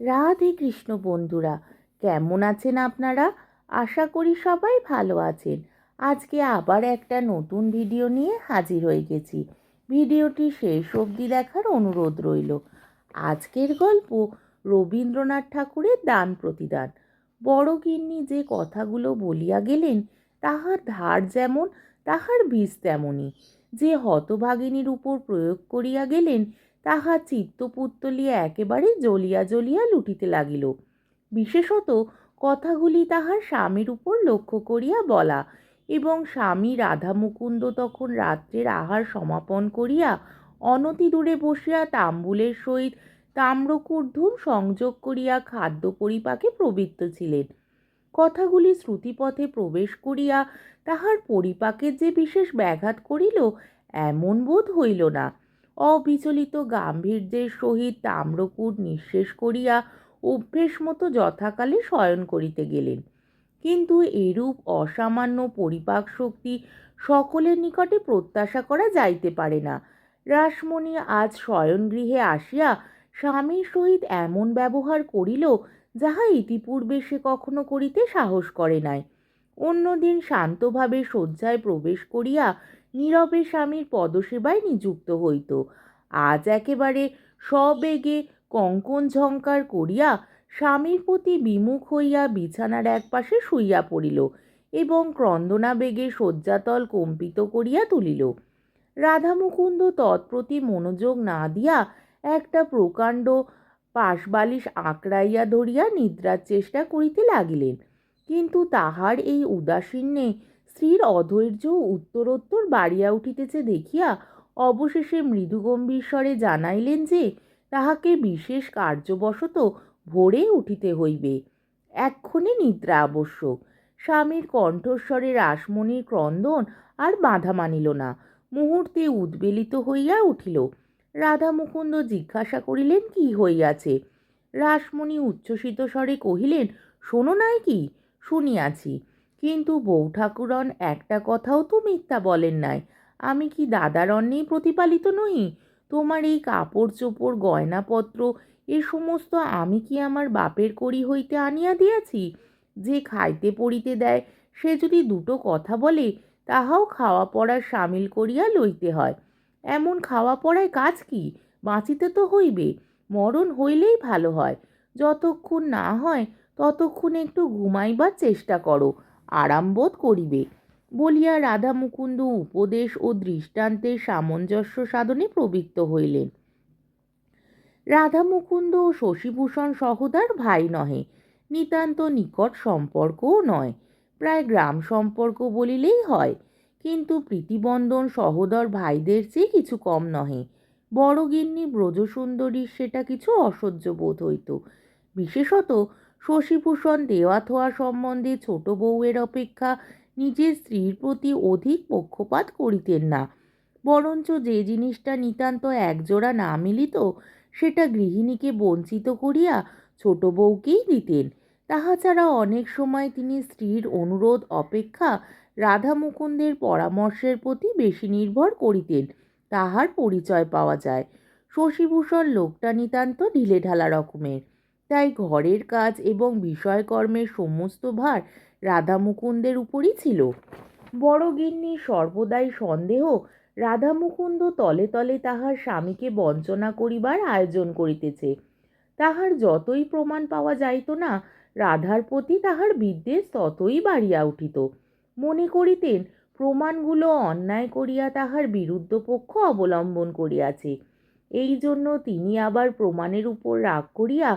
রাধে কৃষ্ণ বন্ধুরা, কেমন আছেন আপনারা? আশা করি সবাই ভালো আছেন। আজকে আবার একটা নতুন ভিডিও নিয়ে হাজির হয়ে গেছি। ভিডিওটি শেষ অবধি দেখার অনুরোধ রইল। আজকের গল্প রবীন্দ্রনাথ ঠাকুরের দান প্রতিদান। বড় গিন্নি যে কথাগুলো বলিয়া গেলেন, তাহার ধার যেমন, তাহার বীজ তেমনই। যে হতভাগিনীর উপর প্রয়োগ করিয়া গেলেন তাহা চিত্তপুত্তলিয়া একেবারে জ্বলিয়া জ্বলিয়া লুটিতে লাগিল। বিশেষত কথাগুলি তাহার স্বামীর উপর লক্ষ্য করিয়া বলা এবং স্বামী রাধা মুকুন্দ তখন রাত্রের আহার সমাপন করিয়া অনতি দূরে বসিয়া তাম্বুলের সহিত তাম্রকূর্ধুম সংযোগ করিয়া খাদ্য পরিপাকে প্রবৃত্ত ছিলেন। কথাগুলি শ্রুতিপথে প্রবেশ করিয়া তাহার পরিপাকের যে বিশেষ ব্যাঘাত করিল, এমন বোধ হইল না। অবিচলিত গাম্ভীর্যের সহিত তাম্রকূট নিঃশেষ করিয়া অভ্যেস মতো যথাকালে শয়ন করিতে গেলেন। কিন্তু এরূপ অসামান্য পরিপাক শক্তি সকলের নিকটে প্রত্যাশা করা যাইতে পারে না। রাসমণি আজ শয়নগৃহে আসিয়া স্বামীর সহিত এমন ব্যবহার করিল যাহা ইতিপূর্বে সে কখনো করিতে সাহস করে নাই। অন্যদিন শান্তভাবে শয্যায় প্রবেশ করিয়া নীরবে স্বামীর পদসেবায় নিযুক্ত হইত। আজ একেবারে সবেগে কঙ্কন ঝঙ্কার করিয়া স্বামীর প্রতি বিমুখ হইয়া বিছানার একপাশে শুইয়া পড়িল এবং ক্রন্দনাবেগে শয্যাতল কম্পিত করিয়া তুলিল। রাধামুকুন্দ তৎপ্রতি মনোযোগ না দিয়া একটা প্রকাণ্ড পাশবালিশ আঁকড়াইয়া ধরিয়া নিদ্রার চেষ্টা করিতে লাগিলেন। কিন্তু তাহার এই উদাসীন্যে স্ত্রীর অধৈর্য উত্তরোত্তর বাড়িয়া উঠিতেছে দেখিয়া অবশেষে মৃদুগম্ভীর স্বরে জানাইলেন যে, তাহাকে বিশেষ কার্যবশত ভোরে উঠিতে হইবে। এক্ষণে নিদ্রা আবশ্যক। স্বামীর কণ্ঠস্বরে রাসমণির ক্রন্দন আর বাধা মানিল না। মুহূর্তে উদ্বেলিত হইয়া উঠিল। রাধা মুকুন্দ জিজ্ঞাসা করিলেন, কি হইয়াছে? রাসমণি উচ্ছ্বসিত স্বরে কহিলেন, শোনো নাই কি শুনিয়াছি। কিন্তু বউ ঠাকুরন একটা কথাও তো মিথ্যা বলেন নাই। আমি কি দাদার অন্নেই প্রতিপালিত নই? তোমার এই কাপড় চোপড় গয়নাপত্র, এ সমস্ত আমি কি আমার বাপের করি হইতে আনিয়া দিয়াছি? যে খাইতে পড়িতে দেয়, সে যদি দুটো কথা বলে, তাহাও খাওয়া পড়ার সামিল করিয়া লইতে হয়। এমন খাওয়া পড়ায় কাজ কি? বাঁচিতে তো হইবে। মরণ হইলেই ভালো হয়। যতক্ষণ না হয়, ততক্ষণ একটু ঘুমাইবার চেষ্টা করো। আরাম বোধ করিবে। বলিয়া রাধা মুকুন্দ উপদেশ ও দৃষ্টান্তের সামঞ্জস্য সাধনে প্রবৃত্ত হইলেন। রাধা মুকুন্দ ও শশীভূষণ সহদার ভাই নহে, নিতান্ত নিকট সম্পর্কও নয়। প্রায় গ্রাম সম্পর্ক বলিলেই হয়, কিন্তু প্রীতিবন্ধন সহদর ভাইদের চেয়ে কিছু কম নহে। বড় গিন্নি ব্রজসুন্দরীর সেটা কিছু অসহ্য বোধ হইত। বিশেষত শশীভূষণ দেওয়া থোয়া সম্বন্ধে ছোট বউয়ের অপেক্ষা নিজের স্ত্রীর প্রতি অধিক পক্ষপাত করিতেন না। বরঞ্চ যে জিনিসটা নিতান্ত একজোড়া না মিলিত, সেটা গৃহিণীকে বঞ্চিত করিয়া ছোট বউকেই দিতেন। তাহা ছাড়া অনেক সময় তিনি স্ত্রীর অনুরোধ, অপেক্ষা রাধা মুকুন্দের পরামর্শের প্রতি বেশি নির্ভর করিতেন। তাহার পরিচয় পাওয়া যায়। শশীভূষণ লোকটা নিতান্ত ঢিলেঢালা রকমের। তাই ঘরের কাজ এবং বিষয়কর্মের সমস্ত ভার রাধা মুকুন্দের উপরই ছিল। বড় গিন্নি সর্বদাই সন্দেহ রাধা মুকুন্দ তলে তলে তাহার স্বামীকে বঞ্চনা করিবার আয়োজন করিতেছে। তাহার যতই প্রমাণ পাওয়া যাইত না, রাধার প্রতি তাহার বিদ্বেষ ততই বাড়িয়া উঠিত। মনে করিতেন, প্রমাণগুলো অন্যায় করিয়া তাহার বিরুদ্ধ পক্ষ অবলম্বন করিয়াছে। এই জন্য তিনি আবার প্রমাণের উপর রাগ করিয়া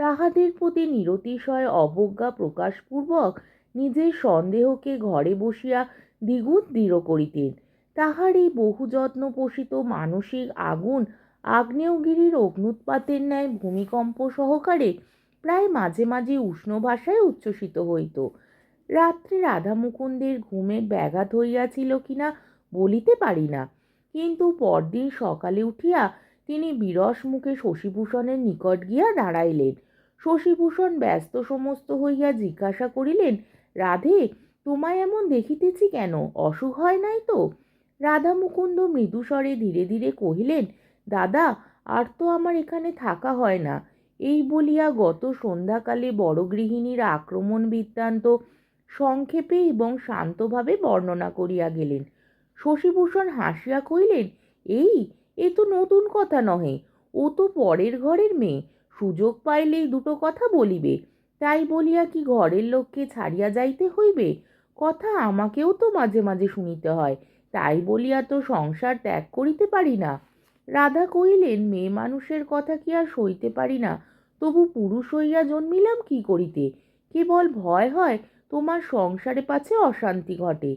তাহাদের প্রতি নিরতিশয় অবজ্ঞা প্রকাশপূর্বক নিজের সন্দেহকে ঘরে বসিয়া দ্বিগুণ দৃঢ় করিতেন। তাহার এই বহু যত্ন পোষিত মানসিক আগুন আগ্নেয়গিরির অগ্নুৎপাতের ন্যায় ভূমিকম্প সহকারে প্রায় মাঝে মাঝে উষ্ণ ভাষায় উচ্ছ্বসিত হইত। রাত্রে রাধা মুকুন্দের ঘুমের ব্যাঘাত হইয়াছিল কিনা বলিতে পারি না, কিন্তু পরদিন সকালে উঠিয়া তিনি বিরস মুখে শশীভূষণের নিকট গিয়া দাঁড়াইলেন। শশীভূষণ ব্যস্ত সমস্ত হইয়া জিজ্ঞাসা করিলেন, রাধে, তোমায় এমন দেখিতেছি কেন? অসুখ হয় নাই তো? রাধা মুকুন্দ মৃদুস্বরে ধীরে ধীরে কহিলেন, দাদা, আর তো আমার এখানে থাকা হয় না। এই বলিয়া গত সন্ধ্যাকালে বড় গৃহিণীর আক্রমণ বৃত্তান্ত সংক্ষেপে এবং শান্তভাবে বর্ণনা করিয়া গেলেন। শশীভূষণ হাসিয়া কহিলেন, এই এ তো নতুন কথা নহে। ও তো পরের ঘরের মেয়ে। সুযোগ পাইলেই দুটো কথা বলিবে। তাই বলিয়া কি ঘরের লোককে ছাড়িয়া যাইতে হইবে? কথা আমাকেও তো মাঝে মাঝে শুনিতে হয়। তাই বলিয়া তো সংসার ত্যাগ করিতে পারি না। রাধা কহিলেন, মেয়ে মানুষের কথা কি আর সইতে পারি না? তবু পুরুষ হইয়া জন্মিলাম কি করিতে? কেবল ভয় হয় তোমার সংসারে পাছে অশান্তি ঘটে।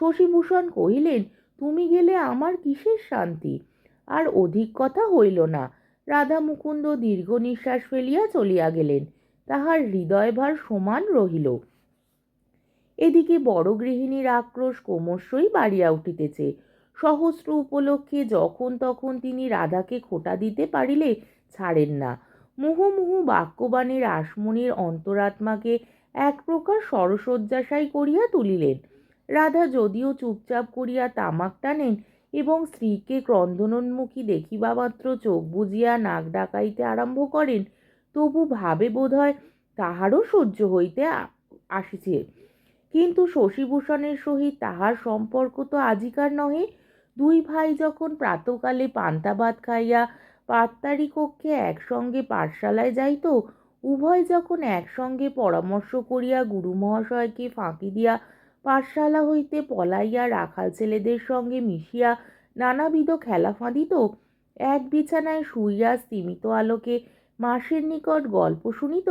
শশীভূষণ কহিলেন, তুমি গেলে আমার কিসের শান্তি? আর অধিক কথা হইল না। রাধা মুকুন্দ দীর্ঘ নিঃশ্বাস ফেলিয়া চলিয়া গেলেন। তাহার হৃদয়ভার সমান রহিল। এদিকে বড় গৃহিণীর আক্রোশ ক্রমশই বাড়িয়া উঠিতেছে। সহস্র উপলক্ষে যখন তখন তিনি রাধাকে খোটা দিতে পারিলে ছাড়েন না। মুহুমুহু বাক্যবাণীর আসমনির অন্তরাত্মাকে এক প্রকার সরসজ্জাশায়ী করিয়া তুলিলেন। রাধা যদিও চুপচাপ করিয়া তামাক টানেন এবং স্ত্রীকে ক্রন্দনোন্মুখী দেখিবা মাত্র চোখ বুজিয়া নাক ডাকাইতে আরম্ভ করেন, তবু ভাবে বোধহয় তাহারও সহ্য হইতে আসিছে। কিন্তু শশীভূষণের সহিত তাহার সম্পর্ক তো আজিকার নহে। দুই ভাই যখন প্রাতকালে পান্তা ভাত খাইয়া পাত্তারি কক্ষে একসঙ্গে পাঠশালায় যাইত, উভয় যখন একসঙ্গে পরামর্শ করিয়া গুরু মহাশয়কে ফাঁকি দিয়া পাঠশালা হইতে পলাইয়া রাখাল ছেলেদের সঙ্গে মিশিয়া নানাবিধ খেলা ফাঁদিত, এক বিছানায় শুইয়া স্তিমিত আলোকে মাসের নিকট গল্প শুনিত,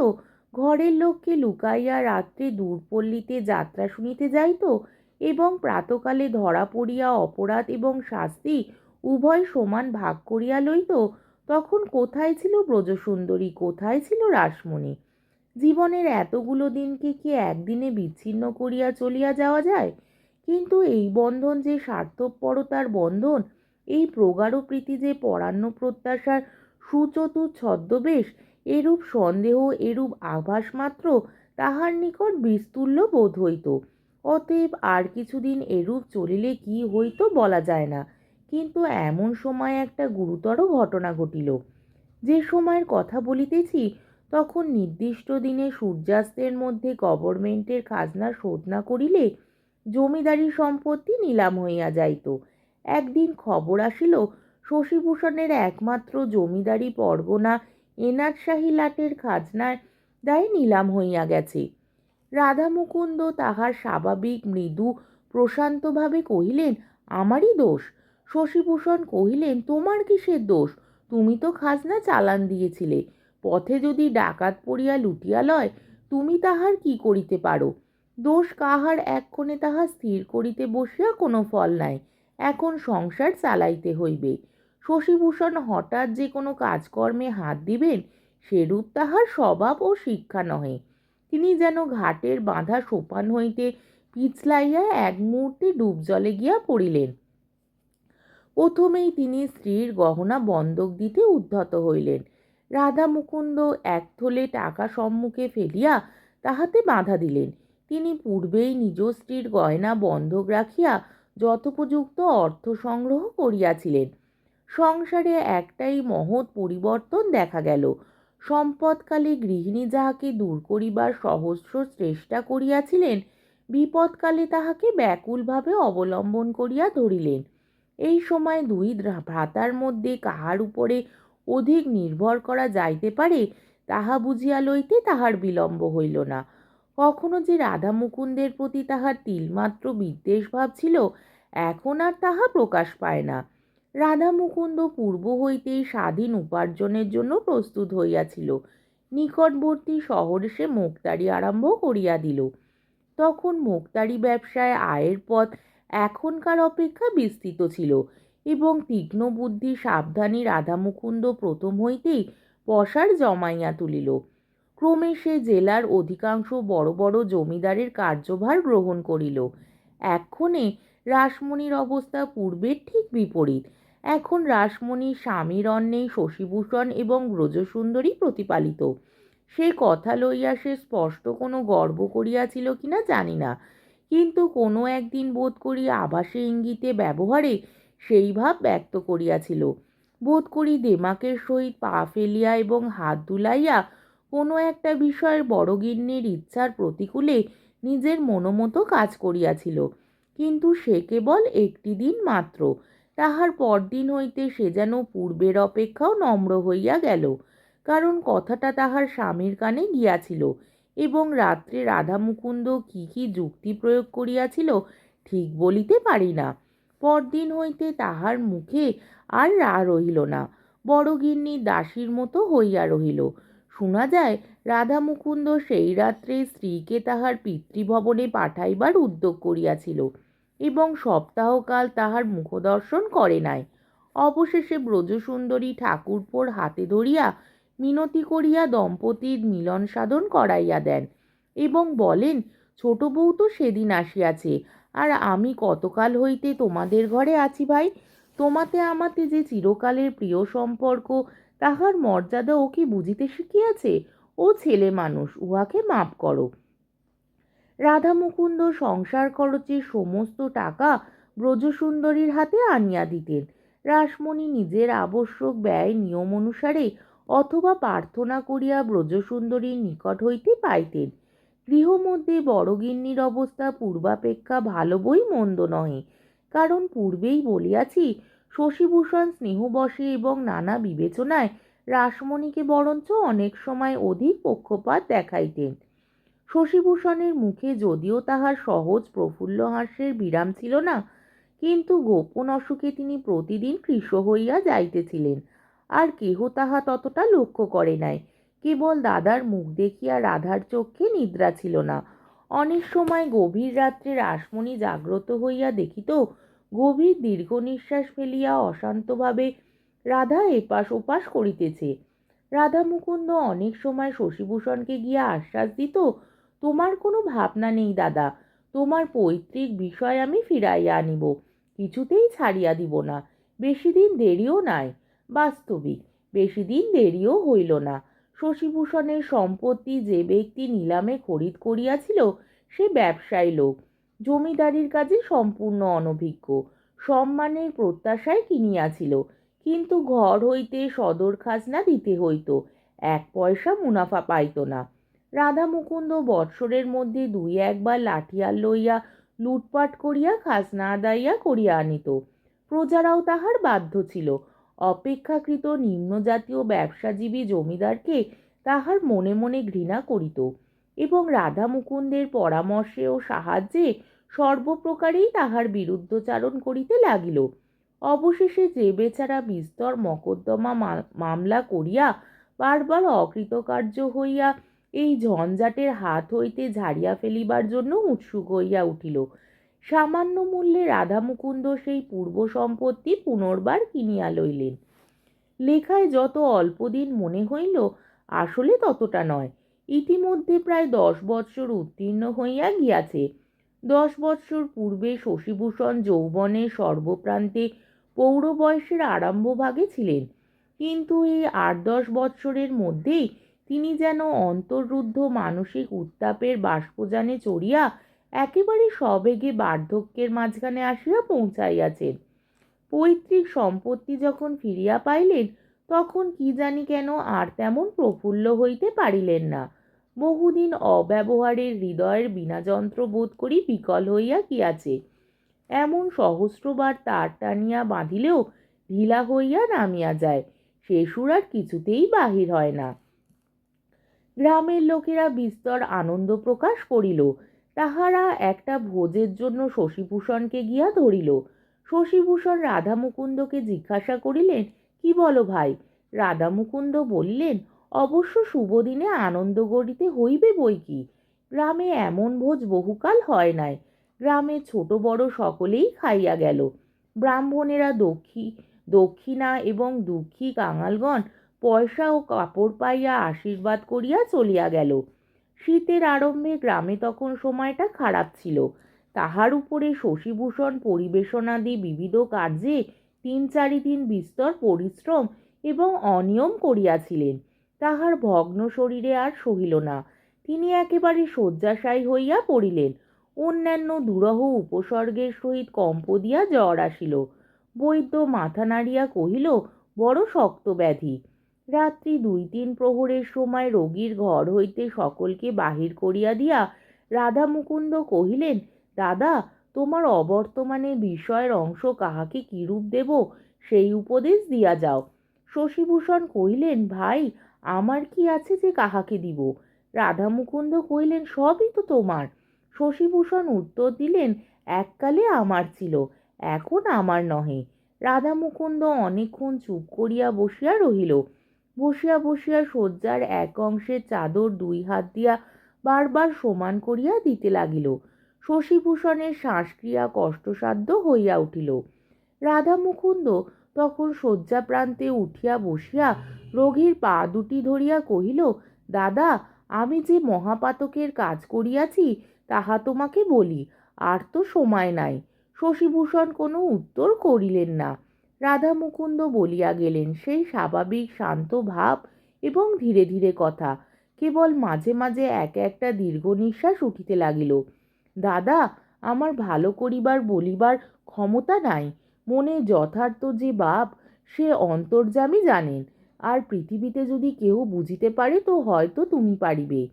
ঘরের লোককে লুকাইয়া রাত্রে দূরপল্লীতে যাত্রা শুনিতে যাইত এবং প্রাতকালে ধরা পড়িয়া অপরাধ এবং শাস্তি উভয় সমান ভাগ করিয়া লইত, তখন কোথায় ছিল ব্রজসুন্দরী, কোথায় ছিল রাসমণি? জীবনের এতগুলো দিনকে কি একদিনে বিচ্ছিন্ন করিয়া চলিয়া যাওয়া যায়? কিন্তু এই বন্ধন যে স্বার্থপরতার বন্ধন, এই প্রগাঢ় প্রীতি যে পরান্ন প্রত্যাশার সুচতুর ছদ্মবেশ, এরূপ সন্দেহ, এরূপ আভাস মাত্র তাহার নিকট বিস্তুল্য বোধ হইত। অতএব আর কিছুদিন এরূপ চলিলে কি হইত বলা যায় না। কিন্তু এমন সময় একটা গুরুতর ঘটনা ঘটিল। যে সময়ের কথা বলিতেছি তখন নির্দিষ্ট দিনে সূর্যাস্তের মধ্যে গভর্নমেন্টের খাজনা শোধ না করিলে জমিদারি সম্পত্তি নিলাম হইয়া যাইত। একদিন খবর আসিল, শশীভূষণের একমাত্র জমিদারি পরগনা এনাটশাহী লাটের খাজনার দায় নিলাম হইয়া গেছে। রাধামুকুন্দ তাহার স্বাভাবিক মৃদু প্রশান্তভাবে কহিলেন, আমারই দোষ? শশীভূষণ কহিলেন, তোমার কিসের দোষ? তুমি তো খাজনা চালান দিয়েছিলে। পথে যদি ডাকাত পড়িয়া লুটিয়া লয়, তুমি তাহার কি করিতে পারো? দোষ কাহার এক্ষণে তাহা স্থির করিতে বসিয়া কোনো ফল নাই, এখন সংসার চালাইতে হইবে। শশীভূষণ হঠাৎ যে কোনো কাজকর্মে হাত দিবেন, সেরূপ তাহার স্বভাব ও শিক্ষা নহে। তিনি যেন ঘাটের বাঁধা সোপান হইতে পিছলাইয়া এক মুহূর্তে ডুব জলে গিয়া পড়িলেন। প্রথমেই তিনি স্ত্রীর গহনা বন্ধক দিতে উদ্ধত হইলেন। রাধা মুকুন্দ এক থলে টাকা সম্মুখে ফেলিয়া তাহাতে বাধা দিলেন। তিনি পূর্বেই নিজ স্ত্রীর গয়না বন্ধক রাখিয়া যথোপযুক্ত অর্থ সংগ্রহ করিয়াছিলেন। সংসারে একটাই মহৎ পরিবর্তন দেখা গেল। সম্পদকালে গৃহিণী যাহাকে দূর করিবার সহস্র চেষ্টা করিয়াছিলেন, বিপদকালে তাহাকে ব্যাকুলভাবে অবলম্বন করিয়া ধরিলেন। এই সময় দুই ভ্রাতার মধ্যে কাহার উপরে অধিক নির্ভর করা যাইতে পারে, তাহা বুঝিয়া লইতে তাহার বিলম্ব হইল না। কখনো যে রাধা মুকুন্দের প্রতি তাহার তিলমাত্র বিদ্বেষ ভাব ছিল, এখন আর তাহা প্রকাশ পায় না। রাধা মুকুন্দ পূর্ব হইতেই স্বাধীন উপার্জনের জন্য প্রস্তুত হইয়াছিল। নিকটবর্তী শহরে সে মুক্তারি আরম্ভ করিয়া দিল। তখন মুক্তারি ব্যবসায় আয়ের পথ এখনকার অপেক্ষা বিস্তৃত ছিল। এবং তীক্ষ্ণ বুদ্ধি, সাবধানী রাধামুকুন্দ প্রথম হইতেই পশার জমাইয়া তুলিল। ক্রমে সে জেলার অধিকাংশ বড় বড় জমিদারের কার্যভার গ্রহণ করিল। এক্ষণে রাসমণির অবস্থা পূর্বের ঠিক বিপরীত। এখন রাসমণির স্বামীর অন্নেই শশীভূষণ এবং ব্রজসুন্দরী প্রতিপালিত। সে কথা লইয়া সে স্পষ্ট কোনো গর্ব করিয়াছিল কিনা জানি না। কিন্তু কোনো একদিন বোধ করি আভাসে ইঙ্গিতে ব্যবহারে সেই ভাব ব্যক্ত করিয়াছিল। বোধ করি দেমাকের সহিত পা ফেলিয়া এবং হাত দুলাইয়া কোনো একটা বিষয়ের বড়গিন্নির ইচ্ছার প্রতিকূলে নিজের মনোমতো কাজ করিয়াছিল। কিন্তু সে কেবল একটি দিন মাত্র, তাহার পরদিন হইতে সে যেন পূর্বের অপেক্ষাও নম্র হইয়া গেল। কারণ কথাটা তাহার স্বামীর কানে গিয়াছিল এবং রাত্রে রাধা মুকুন্দ কী কী যুক্তি প্রয়োগ করিয়াছিল ঠিক বলিতে পারি না। পরদিন হইতে তাহার মুখে আর রা রহিল না। বড় গিন্নি দাসীর মতো হইয়া রহিল। শোনা যায়, রাধা মুকুন্দ সেই রাত্রে স্ত্রীকে তাহার পিতৃভবনে পাঠাইবার উদ্যোগ করিয়াছিল এবং সপ্তাহকাল তাহার মুখদর্শন করে নাই। অবশেষে ব্রজসুন্দরী ঠাকুরপোর হাতে ধরিয়া মিনতি করিয়া দম্পতির মিলন সাধন করাইয়া দেন এবং বলেন, ছোট বউ তো সেদিন আসিয়াছে আর আমি কতকাল হইতে তোমাদের ঘরে আছি ভাই? তোমাতে আমাতে যে চিরকালের প্রিয় সম্পর্ক, তাহার মর্যাদা ও কি বুঝিতে শিখিয়াছে? ও ছেলে মানুষ, উহাকে মাপ করো। রাধা মুকুন্দ সংসার খরচের সমস্ত টাকা ব্রজসুন্দরীর হাতে আনিয়া দিতেন। রাসমণি নিজের আবশ্যক ব্যয় নিয়ম অনুসারে অথবা প্রার্থনা করিয়া ব্রজসুন্দরীর নিকট হইতে পাইতেন। গৃহমধ্যে বড়গিন্নির অবস্থা পূর্বাপেক্ষা ভালো বই মন্দ নহে। কারণ পূর্বেই বলিয়াছি, শশীভূষণ স্নেহবশে এবং নানা বিবেচনায় রাসমণিকে বরঞ্চ অনেক সময় অধিক পক্ষপাত দেখাইতেন। শশীভূষণের মুখে যদিও তাহার সহজ প্রফুল্ল হাস্যের বিরাম ছিল না, কিন্তু গোপন অসুখে তিনি প্রতিদিন কৃষ হইয়া যাইতেছিলেন, আর কেহ তাহা ততটা লক্ষ্য করে নাই। কেবল দাদার মুখ দেখিয়া রাধার চক্ষে নিদ্রা ছিল না। অনেক সময় গভীর রাত্রে রাসমণি জাগ্রত হইয়া দেখিত, গভীর দীর্ঘ নিঃশ্বাস ফেলিয়া অশান্তভাবে রাধা এপাশ ওপাশ করিতেছে। রাধা মুকুন্দ অনেক সময় শশীভূষণকে গিয়া আশ্বাস দিত, তোমার কোনো ভাবনা নেই দাদা, তোমার পৈতৃক বিষয় আমি ফিরাইয়া আনিব, কিছুতেই ছাড়িয়া দিব না, বেশি দিন দেরিও নাই, বাস্তবিক, বেশি দিন দেরিও হইল না। শশীভূষণের সম্পত্তি যে ব্যক্তি নিলামে খরিদ করিয়াছিল, সে ব্যবসায়ী লোক। জমিদারির কাজে সম্পূর্ণ অনভিজ্ঞ। সম্মানের প্রত্যাশায় কিনিয়াছিল। কিন্তু ঘর হইতে সদর খাজনা দিতে হইত। এক পয়সা মুনাফা পাইত না। রাধা মুকুন্দ বৎসরের মধ্যে দুই একবার লাঠিয়াল লইয়া লুটপাট করিয়া খাজনা আদাইয়া করিয়া আনিত। প্রজারাও তাহার বাধ্য ছিল। অপেক্ষাকৃত নিম্নজাতীয় ব্যবসাজীবী জমিদারকে তাহার মনে মনে ঘৃণা করিত এবং রাধা মুকুন্দের পরামর্শে ও সাহায্যে সর্বপ্রকারেই তাহার বিরুদ্ধচারণ করিতে লাগিল। অবশেষে যে বেচারা বিস্তর মকদ্দমা মামলা করিয়া বারবার অকৃতকার্য হইয়া এই ঝঞ্ঝাটের হাত হইতে ঝাড়িয়া ফেলিবার জন্য উৎসুক হইয়া উঠিল। সামান্য মূল্যে রাধা মুকুন্দ সেই পূর্ব সম্পত্তি পুনর্বার কিনিয়া লইলেন। লেখায় যত অল্পদিন মনে হইল, আসলে ততটা নয়। ইতিমধ্যে প্রায় দশ বৎসর উত্তীর্ণ হইয়া গিয়াছে। দশ বৎসর পূর্বে শশীভূষণ যৌবনের সর্বপ্রান্তে পৌর বয়সের আরম্ভভাগে ছিলেন। কিন্তু এই আট দশ বৎসরের মধ্যেই তিনি যেন অন্তর্রুদ্ধ মানসিক উত্তাপের বাষ্পযানে চড়িয়া একেবারে সবেগে বার্ধক্যের মাঝখানে আসিয়া পৌঁছাইয়াছেন পৈতৃক সম্পত্তি যখন ফিরিয়া পাইলেন, তখন কি জানি কেন আর তেমন প্রফুল্ল হইতে পারিলেন না। বহুদিন অব্যবহারের হৃদয়ের বিনা যন্ত্র বোধ করি বিকল হইয়া গিয়াছে। এমন সহস্রবার তার টানিয়া বাঁধিলেও ঢিলা হইয়া নামিয়া যায়, সে সুর আর কিছুতেই বাহির হয় না। গ্রামের লোকেরা বিস্তর আনন্দ প্রকাশ করিল তাহারা একটা ভোজের জন্য শশীভূষণকে গিয়া ধরিল। শশীভূষণ রাধা মুকুন্দকে জিজ্ঞাসা করিলেন, কি বলো ভাই? রাধা মুকুন্দ বলিলেন, অবশ্য শুভদিনে আনন্দ গড়িতে হইবে বই কি? গ্রামে এমন ভোজ বহুকাল হয় নাই। গ্রামে ছোট বড় সকলেই খাইয়া গেল। ব্রাহ্মণেরা দক্ষী, দক্ষিণা এবং দুঃখী কাঙালগণ পয়সা ও কাপড় পাইয়া আশীর্বাদ করিয়া চলিয়া গেল। শীতের আরম্ভে গ্রামে তখন সময়টা খারাপ ছিল। তাহার উপরে শশীভূষণ পরিবেশনাদি বিবিধ কার্যে তিন চারি দিন বিস্তর পরিশ্রম এবং অনিয়ম করিয়াছিলেন। তাহার ভগ্ন শরীরে আর সহিল না। তিনি একেবারে শয্যাশায়ী হইয়া পড়িলেন। অন্যান্য দুরহ উপসর্গের সহিত কম্প দিয়া জ্বর আসিল। বৈদ্য মাথা নাড়িয়া কহিল, বড় শক্ত ব্যাধি রাত্রি দুই তিন প্রহরের সময় রোগীর ঘর হইতে সকলকে বাহির করিয়া দিয়া রাধা মুকুন্দ কহিলেন দাদা তোমার অবর্তমানে বিষয়ের অংশ কাহাকে কিরূপ দেব, সেই উপদেশ দিয়া যাও। শশীভূষণ কহিলেন, ভাই, আমার কি আছে যে কাহাকে দিব? রাধা মুকুন্দ কহিলেন, সবই তো তোমার। শশীভূষণ উত্তর দিলেন, এককালে আমার ছিল, এখন আমার নহে। রাধা মুকুন্দ অনেকক্ষণ চুপ করিয়া বসিয়া রহিল। বসিয়া বসিয়া শয্যার এক অংশের চাদর দুই হাত দিয়া বারবার সমান করিয়া দিতে লাগিল। শশীভূষণের শ্বাসক্রিয়া কষ্টসাধ্য হইয়া উঠিল। রাধা মুকুন্দ তখন শয্যা প্রান্তে উঠিয়া বসিয়া রোগীর পা দুটি ধরিয়া কহিল, দাদা, আমি যে মহাপাতকের কাজ করিয়াছি, তাহা তোমাকে বলি, আর তো সময় নাই। শশীভূষণ কোনো উত্তর করিলেন না। রাধা মুকুন্দ বলিয়া গেলেন, সেই স্বাভাবিক, শান্ত ভাব এবং ধীরে ধীরে কথা। কেবল মাঝে মাঝে এক একটা দীর্ঘ নিঃশ্বাস উঠিতে লাগিল। দাদা, আমার ভালো করিবার, বলিবার ক্ষমতা নাই। মনে যথার্থ যে বাপ সে অন্তর্যামী জানেন। আর পৃথিবীতে যদি কেউ বুঝিতে পারে, তো হয়তো তুমি পারিবে।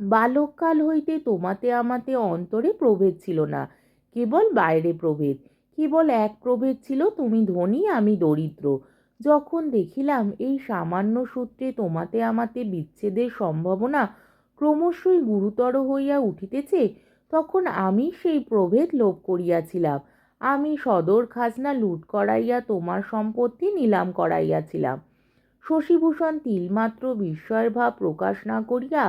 বালককাল হইতে তোমাতে আমাতে অন্তরে প্রভেদ ছিল না। কেবল বাইরে প্রভেদ। কেবল এক প্রভেদ ছিল, তুমি ধনী, আমি দরিদ্র। যখন দেখিলাম এই সামান্য সূত্রে তোমাতে আমাতে বিচ্ছেদের সম্ভাবনা ক্রমশই গুরুতর হইয়া উঠিতেছে, তখন আমি সেই প্রভেদ লোভ করিয়াছিলাম। আমি সদর খাজনা লুট করাইয়া তোমার সম্পত্তি নিলাম করাইয়াছিলাম। শশীভূষণ তিলমাত্র বিস্ময়ের ভাব প্রকাশ না করিয়া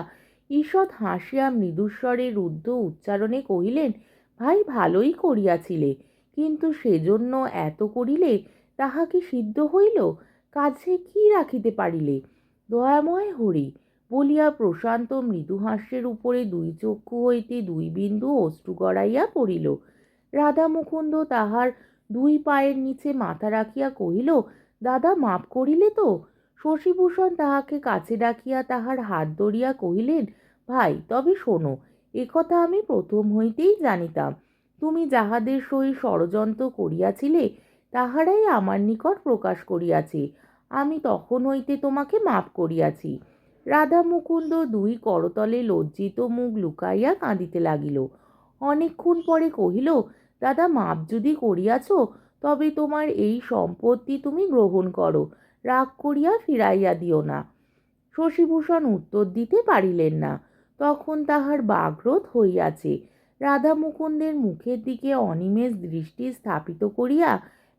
ঈষৎ হাসিয়া মৃদুস্বরে রুদ্ধ উচ্চারণে কহিলেন, ভাই, ভালোই করিয়াছিলে। কিন্তু সেজন্য এত করিলে তাহা কি সিদ্ধ হইল? কাছে কি রাখিতে পারিলে? দয়াময় হরি, বলিয়া প্রশান্ত মৃদুহাস্যের উপরে দুই চক্ষু হইতে দুই বিন্দু অশ্রু গড়াইয়া পড়িল। রাধা মুকুন্দ তাহার দুই পায়ের নিচে মাথা রাখিয়া কহিল, দাদা, মাপ করিলে তো? শশীভূষণ তাহাকে কাছে ডাকিয়া তাহার হাত ধরিয়া কহিলেন, ভাই, তবে শোনো একথা আমি প্রথম হইতেই জানিতাম। তুমি যাহাদের সহিত ষড়যন্ত্র করিয়াছিলে, তাহারাই আমার নিকট প্রকাশ করিয়াছে। আমি তখন হইতে তোমাকে মাপ করিয়াছি। রাধা মুকুন্দ দুই করতলে লজ্জিত মুখ লুকাইয়া কাঁদিতে লাগিল। অনেকক্ষণ পরে কহিল, দাদা, মাপ যদি করিয়াছ, তবে তোমার এই সম্পত্তি তুমি গ্রহণ করো, রাগ করিয়া ফিরাইয়া দিও না। শশীভূষণ উত্তর দিতে পারিলেন না। তখন তাহার বাগ্রোধ হইয়াছে। রাধা মুকুন্দের মুখের দিকে অনিমেষ দৃষ্টি স্থাপিত করিয়া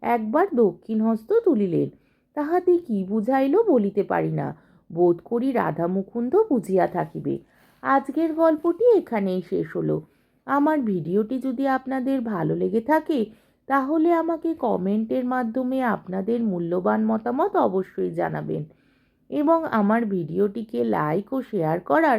একবার দক্ষিণ হস্ত তুলিলেন। তাহাতে কি বুঝাইল বলিতে পারি না। বোধ করি রাধা মুকুন্দ বুঝিয়া থাকিবে। আজকের গল্পটি এখানেই শেষ হলো। আমার ভিডিওটি যদি আপনাদের ভালো লেগে থাকে, তাহলে আমাকে কমেন্টের মাধ্যমে আপনাদের মূল্যবান মতামত অবশ্যই জানাবেন। এবং আমার ভিডিওটিকে লাইক ও শেয়ার করার